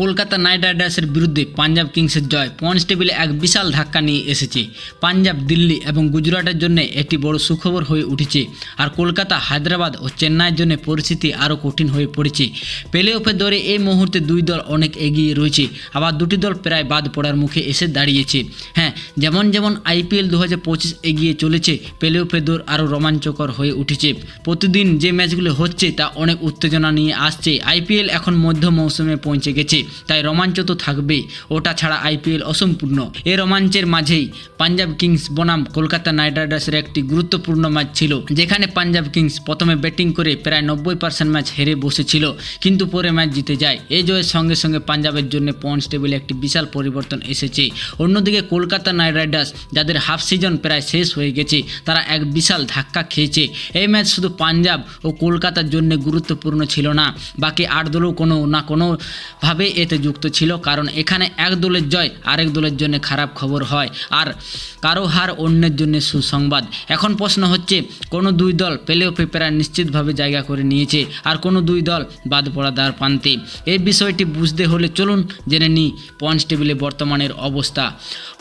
Kolkata night রাইডার্সের বিরুদ্ধে পাঞ্জাব কিংসের জয়। পয়েন্টস টেবিলে এক বিশাল ধাক্কা নিয়ে এসেছে। পাঞ্জাব, দিল্লি এবং গুজরাটের জন্য এটি বড় সুখবর হয়ে উঠেছে। আর কলকাতা, হায়দ্রাবাদ ও চেন্নাইয়ের জন্য পরিস্থিতি আরও কঠিন হয়ে পড়েছে। প্লে অফের দৌড়ে এই মুহূর্তে দুই দল অনেক এগিয়ে রয়েছে। আবার দুটি দল প্রায় বাদ পড়ার মুখে এসে দাঁড়িয়েছে। হ্যাঁ যেমন যেমন আইপিএল দু হাজার পঁচিশ এগিয়ে চলেছে প্লে অফের দৌড় আরও রোমাঞ্চকর হয়ে উঠেছে। প্রতিদিন যে ম্যাচগুলো হচ্ছে তা অনেক উত্তেজনা নিয়ে আসছে। আইপিএল এখন মধ্য মৌসুমে পৌঁছে গেছে। তাই রোমাঞ্চ তো থাকবেই। ওটা ছাড়া আইপিএল অসম্পূর্ণ। এ রোমাঞ্চের মাঝেই পাঞ্জাব কিংস বনাম কলকাতা নাইট রাইডার্সের একটি গুরুত্বপূর্ণ ম্যাচ ছিল, যেখানে পাঞ্জাব কিংস প্রথমে ব্যাটিং করে প্রায় নব্বই পার্সেন্ট ম্যাচ হেরে বসেছিল, কিন্তু পরে ম্যাচ জিতে যায়। এই জয়ের সঙ্গে সঙ্গে পাঞ্জাবের জন্য পয়েন্টস টেবিলে একটি বিশাল পরিবর্তন এসেছে। অন্যদিকে কলকাতা নাইট রাইডার্স, যাদের হাফ সিজন প্রায় শেষ হয়ে গেছে, তারা এক বিশাল ধাক্কা খেয়েছে। এই ম্যাচ শুধু পাঞ্জাব ও কলকাতার জন্য গুরুত্বপূর্ণ ছিল না, বাকি আট দলও কোনো না কোনোভাবে এতে যুক্ত ছিল, কারণ এখানে এক দলের জয়, আরেক দলের জন্য খারাপ খবর হয়, আর কারও হার অন্যের জন্য সুসংবাদ। এখন প্রশ্ন হচ্ছে, কোনো দুই দল প্লে অফে প্রায় নিশ্চিতভাবে জায়গা করে নিয়েছে, আর কোনো দুই দল বাদ পড়া দ্বার প্রান্তে। এই বিষয়টি বুঝতে হলে চলুন জেনে নিই পয়েন্টস টেবিলে বর্তমানের অবস্থা।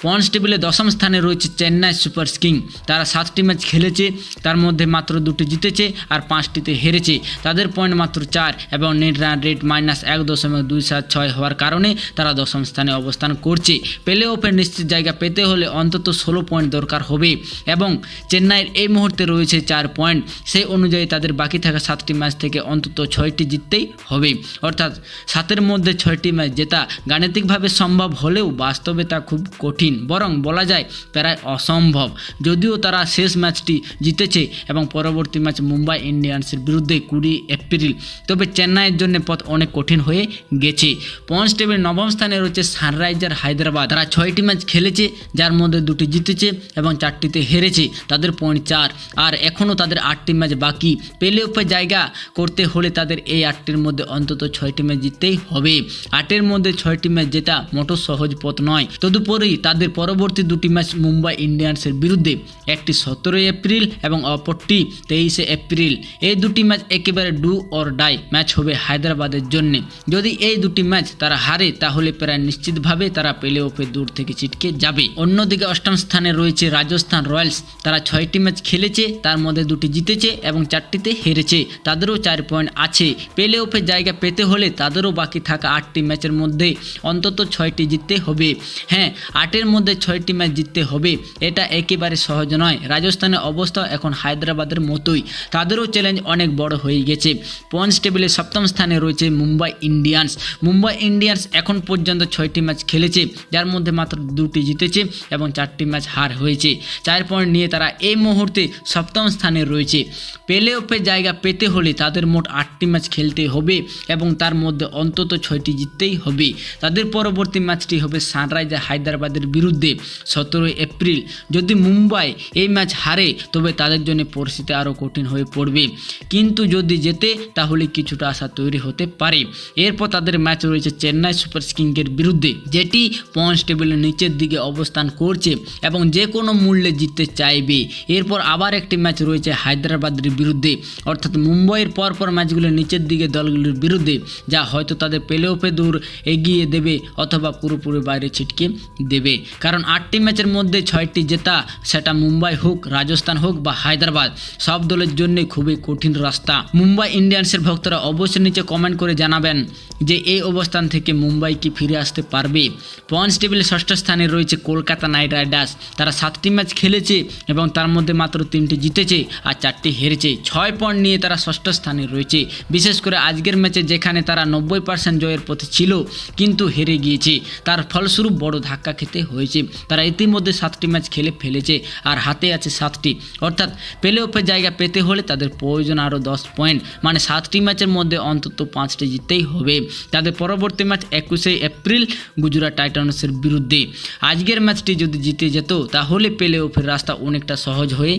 পয়েন্টস টেবিলে দশম স্থানে রয়েছে চেন্নাই সুপার কিং। তারা সাতটি ম্যাচ খেলেছে, তার মধ্যে মাত্র দুটি জিতেছে আর পাঁচটিতে হেরেছে। তাদের পয়েন্ট মাত্র চার এবং নেট রান রেট মাইনাস এক দশমিক দুই সাত ছয় হওয়ার কারণে তারা দশম স্থানে অবস্থান করছে। প্লে অফের নিশ্চিত জায়গা পেতে হলে অন্তত ষোলো পয়েন্ট দরকার হবে এবং চেন্নাইয়ের এই মুহূর্তে রয়েছে চার পয়েন্ট। সেই অনুযায়ী তাদের বাকি থাকা সাতটি ম্যাচ থেকে অন্তত ছয়টি জিততেই হবে। অর্থাৎ সাতের মধ্যে ছয়টি ম্যাচ জেতা গাণিতিকভাবে সম্ভব হলেও বাস্তবে তা খুব কঠিন। বরং বলা যায় প্রায় অসম্ভব। যদিও তারা শেষ ম্যাচটি জিতেছে এবং পরবর্তী ম্যাচ মুম্বাই ইন্ডিয়ান্সের বিরুদ্ধে কুড়ি এপ্রিল। তবে চেন্নাইয়ের জন্য পথ অনেক কঠিন হয়ে গেছে। পয়েন্টস নবম স্থানে রয়েছে সানরাইজার হায়দ্রাবাদ। তারা ছয়টি ম্যাচ খেলেছে, যার মধ্যে দুটি জিতেছে এবং চারটিতে হেরেছে তাদের পয়েন্ট চার। আর এখনও তাদের আটটি ম্যাচ বাকি। প্লে অফে জায়গা করতে হলে তাদের এই আটটির মধ্যে অন্তত ছয়টি ম্যাচ জিততেই হবে। আটের মধ্যে ছয়টি ম্যাচ জেতা মোটো সহজ পথ নয়। তদুপরি তাদের পরবর্তী দুটি ম্যাচ মুম্বাই ইন্ডিয়ান্সের বিরুদ্ধে, একটি সতেরোই এপ্রিল এবং অপরটি তেইশে এপ্রিল। এই দুটি ম্যাচ একেবারে ডু অর ডাই ম্যাচ হবে হায়দ্রাবাদের জন্য। যদি এই দুটি ম্যাচ তারা হারে, তাহলে প্রায় নিশ্চিতভাবে তারা প্লে অফে দূর থেকে ছিটকে যাবে। অন্যদিকে অষ্টম স্থানে রয়েছে রাজস্থান রয়্যালস। তারা ছয়টি ম্যাচ খেলেছে, তার মধ্যে দুটি জিতেছে এবং চারটিতে হেরেছে। তাদেরও চার পয়েন্ট আছে। প্লে অফে জায়গা পেতে হলে তাদেরও বাকি থাকা আটটি ম্যাচের মধ্যে অন্তত ছয়টি জিততে হবে। হ্যাঁ আটের মধ্যে ছয়টি ম্যাচ জিততে হবে। এটা একেবারে সহজ নয়। রাজস্থানের অবস্থা এখন হায়দ্রাবাদের মতোই। তাদেরও চ্যালেঞ্জ অনেক বড় হয়ে গেছে। পয়েন্টস টেবিলে সপ্তম স্থানে রয়েছে মুম্বাই ইন্ডিয়ান্স। মুম্বাই ইন্ডিয়ান্স এখন পর্যন্ত ছয়টি ম্যাচ খেলেছে, যার মধ্যে মাত্র দুটি জিতেছে এবং চারটি ম্যাচ হার হয়েছে। চার পয়েন্ট নিয়ে তারা এই মুহূর্তে সপ্তম স্থানে রয়েছে। প্লে অফে জায়গা পেতে হলে তাদের মোট আটটি ম্যাচ খেলতে হবে এবং তার মধ্যে অন্তত ছয়টি জিততেই হবে। তাদের পরবর্তী ম্যাচটি হবে সানরাইজার হায়দ্রাবাদের বিরুদ্ধে সতেরোই এপ্রিল। যদি মুম্বাই এই ম্যাচ হারে, তবে তাদের জন্য পরিস্থিতি আরও কঠিন হয়ে পড়বে। কিন্তু যদি জেতে, তাহলে কিছুটা আশা তৈরি হতে পারে। এরপর তাদের ম্যাচ রয়েছে চেন্নাই সুপার কিংসের বিরুদ্ধে, যেটি পয়েন্টস টেবিলের নিচের দিকে অবস্থান করছে এবং যে কোনো মূল্যে জিততে চাইবে। এরপর আবার একটি ম্যাচ রয়েছে হায়দ্রাবাদের বিরুদ্ধে, অর্থাৎ মুম্বাইয়ের পরপর ম্যাচগুলো নিচের দিকে দলগুলির বিরুদ্ধে, যা হয়তো তাদের প্লে অফে দূর এগিয়ে দেবে অথবা পুরোপুরি বাইরে ছিটকে দেবে। কারণ আটটি ম্যাচের মধ্যে ছয়টি জেতা, সেটা মুম্বাই হোক, রাজস্থান হোক বা হায়দ্রাবাদ, সব দলের জন্যই খুবই কঠিন রাস্তা। মুম্বাই ইন্ডিয়ান্সের ভক্তরা অবশ্যই নিচে কমেন্ট করে জানাবেন যে, এই অবস্থান থেকে মুম্বাই কি ফিরে আসতে পারবে? পয়েন্টস টেবিলে ষষ্ঠ স্থানে রয়েছে কলকাতা নাইট রাইডার্স। তারা সাতটি ম্যাচ খেলেছে এবং তার মধ্যে মাত্র তিনটি জিতেছে আর চারটি হেরেছে। ছয় পয়েন্ট নিয়ে তারা ষষ্ঠ স্থানে রয়েছে। বিশেষ করে আজকের ম্যাচে যেখানে তারা নব্বই পার্সেন্ট জয়ের পথে ছিল, কিন্তু হেরে গিয়েছে। তার ফলস্বরূপ বড় ধাক্কা খেতে হয়েছে। তারা ইতিমধ্যে সাতটি ম্যাচ খেলে ফেলেছে আর হাতে আছে সাতটি। অর্থাৎ প্লে অফের জায়গা পেতে হলে তাদের প্রয়োজন আরও দশ পয়েন্ট। মানে সাতটি ম্যাচের মধ্যে অন্তত পাঁচটি জিততেই হবে। তাদের পরবর্তী ম্যাচ একুশে এপ্রিল গুজরাট টাইটান্সের বিরুদ্ধে। আজকের ম্যাচটি যদি জিতে যেত, তাহলে প্লে অফের রাস্তা অনেকটা সহজ হয়ে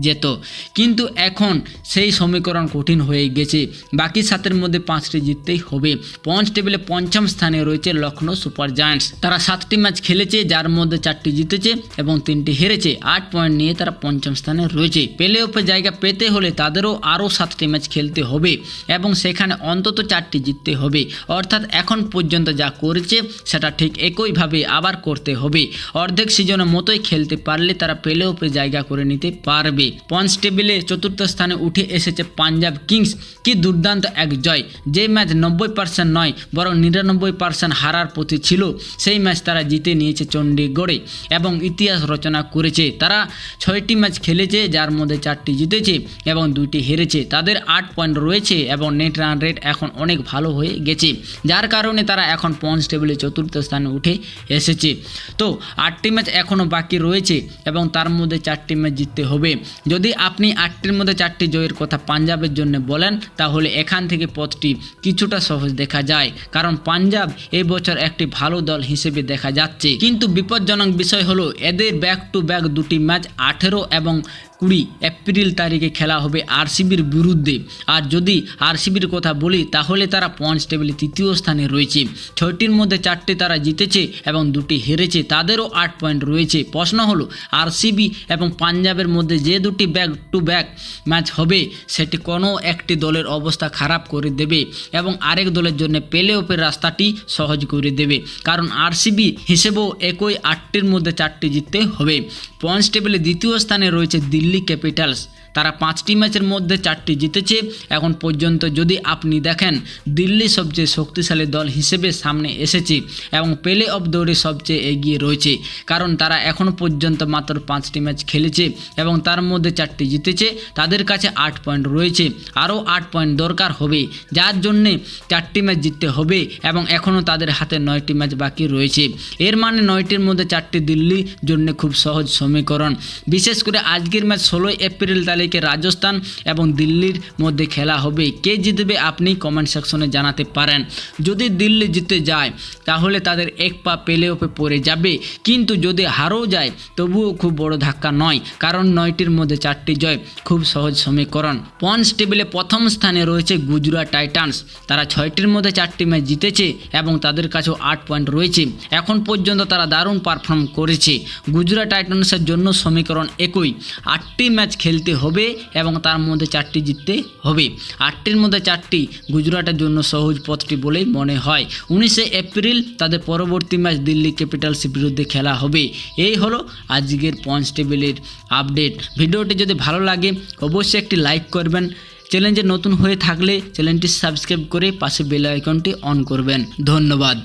যেত। কিন্তু এখন সেই সমীকরণ কঠিন হয়ে গেছে। বাকি সাতের মধ্যে পাঁচটি জিততেই হবে। পঞ্চ টেবিলে পঞ্চম স্থানে রয়েছে লখনৌ সুপার জায়ান্টস। তারা সাতটি ম্যাচ খেলেছে, যার মধ্যে চারটি জিতেছে এবং তিনটি হেরেছে। আট পয়েন্ট নিয়ে তারা পঞ্চম স্থানে রয়েছে। প্লে অফে জায়গা পেতে হলে তাদেরও আরও সাতটি ম্যাচ খেলতে হবে এবং সেখানে অন্তত চারটি জিততে হবে। অর্থাৎ এখন পর্যন্ত যা করেছে, সেটা ঠিক একইভাবে আবার করতে হবে। অর্ধেক সিজনের মতোই খেলতে পারলে তারা প্লে অফে জায়গা করে নিতে পারবে। পয়েন্টস টেবিলে চতুর্থ স্থানে উঠে এসেছে পাঞ্জাব কিংস। কি দুর্দান্ত এক জয়। যে ম্যাচ নব্বই পার্সেন্ট নয়, বরং নিরানব্বই পার্সেন্ট হারার প্রতি ছিল, সেই ম্যাচ তারা জিতে নিয়েছে চণ্ডীগড়ে এবং ইতিহাস রচনা করেছে। তারা ছয়টি ম্যাচ খেলেছে, যার মধ্যে চারটি জিতেছে এবং দুইটি হেরেছে। তাদের আট পয়েন্ট রয়েছে এবং নেট রান রেট এখন অনেক ভালো হয়ে গেছে। যার কারণে তারা এখন পয়েন্টস টেবিলে চতুর্থ স্থানে উঠে এসেছে। তো আটটি ম্যাচ এখনও বাকি রয়েছে এবং তার মধ্যে চারটি ম্যাচ জিততে হবে। যদি আপনি আটটির মধ্যে চারটি জয়ের কথা পাঞ্জাবের জন্য বলেন, তাহলে এখান থেকে পথটি কিছুটা সহজ দেখা যায়। কারণ পাঞ্জাব এই বছর একটি ভালো দল হিসেবে দেখা যাচ্ছে। কিন্তু বিপজ্জনক বিষয় হলো, এদের ব্যাক টু ব্যাক দুটি ম্যাচ আঠেরো এবং কুড়ি এপ্রিল তারিখে খেলা হবে আরসিবির বিরুদ্ধে। আর যদি আরসিবির কথা বলি, তাহলে তারা পয়েন্টস টেবিলে তৃতীয় স্থানে রয়েছে। ছয়টির মধ্যে চারটি তারা জিতেছে এবং দুটি হেরেছে, তাদেরও আট পয়েন্ট রয়েছে। প্রশ্ন হলো, আরসিবি এবং পাঞ্জাবের মধ্যে যে দুটি ব্যাক টু ব্যাক ম্যাচ হবে, সেটি কোনো একটি দলের অবস্থা খারাপ করে দেবে এবং আরেক দলের জন্য প্লে অফের রাস্তাটি সহজ করে দেবে। কারণ আরসিবি হিসেবেও একই আটটির মধ্যে চারটি জিততে হবে। পয়েন্টস টেবিলে দ্বিতীয় স্থানে রয়েছে দিল্লি। દિલ્હી કેપિટલ્સ তারা পাঁচটি ম্যাচের মধ্যে চারটি জিতেছে। এখন পর্যন্ত যদি আপনি দেখেন, দিল্লি সবচেয়ে শক্তিশালী দল হিসেবে সামনে এসেছে এবং প্লে অফ দৌড়ে সবচেয়ে এগিয়ে রয়েছে। কারণ তারা এখনও পর্যন্ত মাত্র পাঁচটি ম্যাচ খেলেছে এবং তার মধ্যে চারটি জিতেছে। তাদের কাছে আট পয়েন্ট রয়েছে। আরও আট পয়েন্ট দরকার হবে। যার জন্যে চারটি ম্যাচ জিততে হবে এবং এখনও তাদের হাতে নয়টি ম্যাচ বাকি রয়েছে। এর মানে নয়টির মধ্যে চারটি দিল্লির জন্য খুব সহজ সমীকরণ। বিশেষ করে আজকের ম্যাচ ষোলোই এপ্রিল তারিখে রাজস্থান এবং দিল্লির মধ্যে খেলা হবে। কে জিতবে আপনি কমেন্ট সেকশনে জানাতে পারেন। যদি দিল্লি জিতে যায়, তাহলে তাদের এক পা পেলে ওপে পড়ে যাবে। কিন্তু যদি হারও যায়, তবুও খুব বড় ধাক্কা নয়। কারণ নয়টির মধ্যে চারটি জয় খুব সহজ সমীকরণ। পয়েন্টস টেবিলে প্রথম স্থানে রয়েছে গুজরাট টাইটান্স। তারা ছয়টির মধ্যে চারটি ম্যাচ জিতেছে এবং তাদের কাছেও আট পয়েন্ট রয়েছে। এখন পর্যন্ত তারা দারুণ পারফর্ম করেছে। গুজরাট টাইটান্সের জন্য সমীকরণ একই। আটটি ম্যাচ খেলতে হবে এবং তার মধ্যে চারটি জিততে হবে। আটটির মধ্যে চারটি গুজরাটের জন্য সহজ পথটি বলেই মনে হয়। উনিশে এপ্রিল তাদের পরবর্তী ম্যাচ দিল্লি ক্যাপিটালসের বিরুদ্ধে খেলা হবে। এই হলো আজকের পয়েন্টস টেবিলের আপডেট। ভিডিওটি যদি ভালো লাগে, অবশ্যই একটি লাইক করবেন। চ্যানেলে নতুন হয়ে থাকলে চ্যানেলটি সাবস্ক্রাইব করে পাশে বেল আইকনটি অন করবেন। ধন্যবাদ।